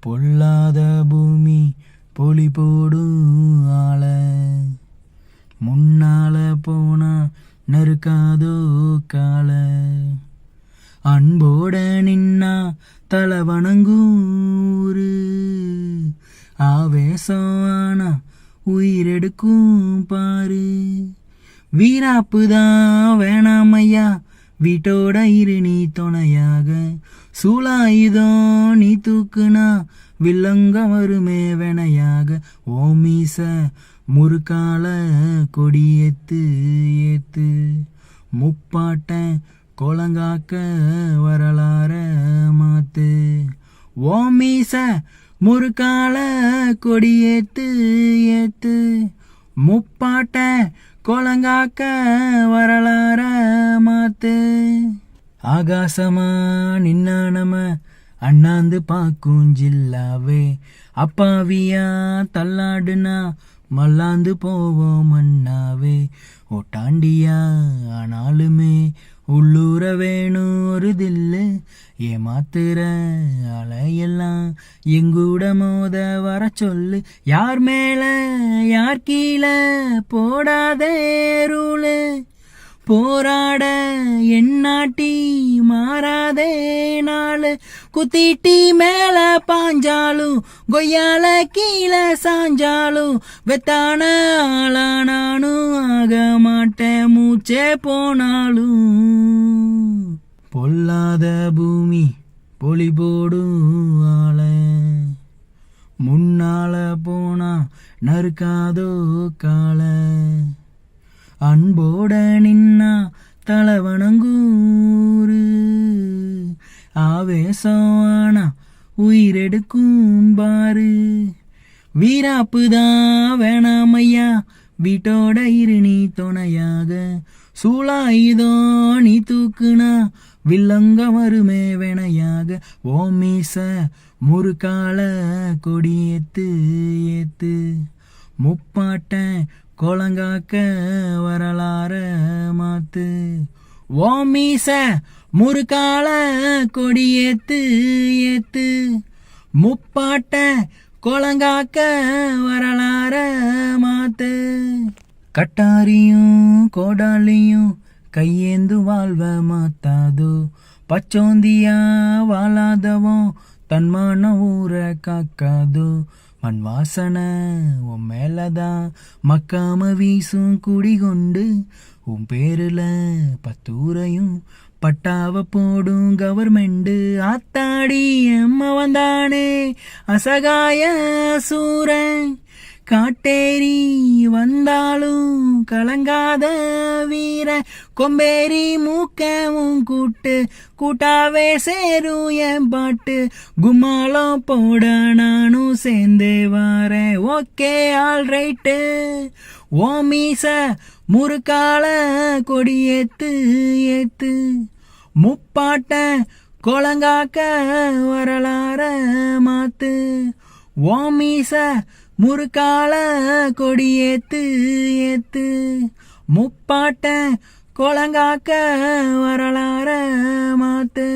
பொல்லாத பூமி பொலி போடும் ஆள. முன்னால போனா நறுக்காதோ கால அன்போட நின்னா தலை வணங்கூரு ஆவேசம் ஆனா உயிரெடுக்கும் பாரு. வீராப்பு தான் வேணாமையா வீட்டோட இரு நீ துணையாக. சூலாயுதோ நீ தூக்குனா வில்லங்க வருமே வெனையாக ஓமீச முறுக்கால கொடி ஏத்து ஏத்து. முப்பாட்ட கோலங்காக்க வரலாற மாத்து. ஓமீச முறுக்கால கொடி ஏத்து ஏத்து. முப்பாட்ட கோலங்காக்க வரலாற ஆகாசமா நின்னா நம்ம அண்ணாந்து பாக்கும் ஜில்லாவே. அப்பாவியா தள்ளாடுனா மல்லாந்து போவோம் அண்ணாவே. ஓட்டாண்டியா ஆனாலுமே உள்ளூர வேணும் ஒரு தில்லு. ஏமாத்துற அலையெல்லாம் எங்கூட மோத வர சொல்லு. யார் மேல யார் கீழே போடாதே ரூலு. போராட எண்ணாட்டி மாறாதே நாள். குத்திட்டி மேல பாஞ்சாலும் கொய்யால கீழே சாஞ்சாலும் வெத்தான ஆளா நானும் ஆக மாட்டேன் மூச்சே போனாலும் பொல்லாத பூமி பொலி போடும் ஆள. முன்னால போனா நறுக்காதோ காலை அன்போட நின்னா தலை வணங்கூரு ஆவேசம் உயிரெடுக்கும் பாரு வீராப்புதான் வேணாமையா வீட்டோட இரு நீ துணையாக. சூளாயுதோ நீ தூக்குனா வில்லங்க வருமே வெனையாக ஓமீச முறுக்கால கொடியேத்து ஏத்து. முப்பாட்ட கோலங்காக்க வரலாற மாத்து. ஓமீச முறுக்கால கொடியேத்து ஏத்து. முப்பாட்ட கோலங்காக்க வரலாற மாத்து. கட்டாரியும் கோடாலியும் கையேந்து வாழ்வ மாத்தாதோ. பச்சோந்தியா வாழாதவன் தன்மான ஊரை காக்காதோ. மண் வாசனை உன் மேலதான் மக்காம வீசும் குடி கொண்டு உன் பேருல பத்தூரையும் பட்டாவ போடும் கவர்மெண்டு ஆத்தாடி எம்ம வந்தானே அசகாய சூரன் காட்டேரி வந்தாலும் கலங்காத வீர கொம்பேரி மூக்கவும் கூட்டு கூட்டாவே சேரும் என் பாட்டு. கும்மாளம் போட நானும் சேர்ந்து வாரேன் ஓகே ஆல் ரைட்டு ஓமீச முறுக்கால கொடி ஏத்து. ஏத்து முப்பாட்ட கொலங்காக்க வரலாற மாத்து. ஓமீச முறுக்கால கொடியேத்து ஏத்து. முப்பாட்ட கொலங்காக்க வரலாற மாத்து.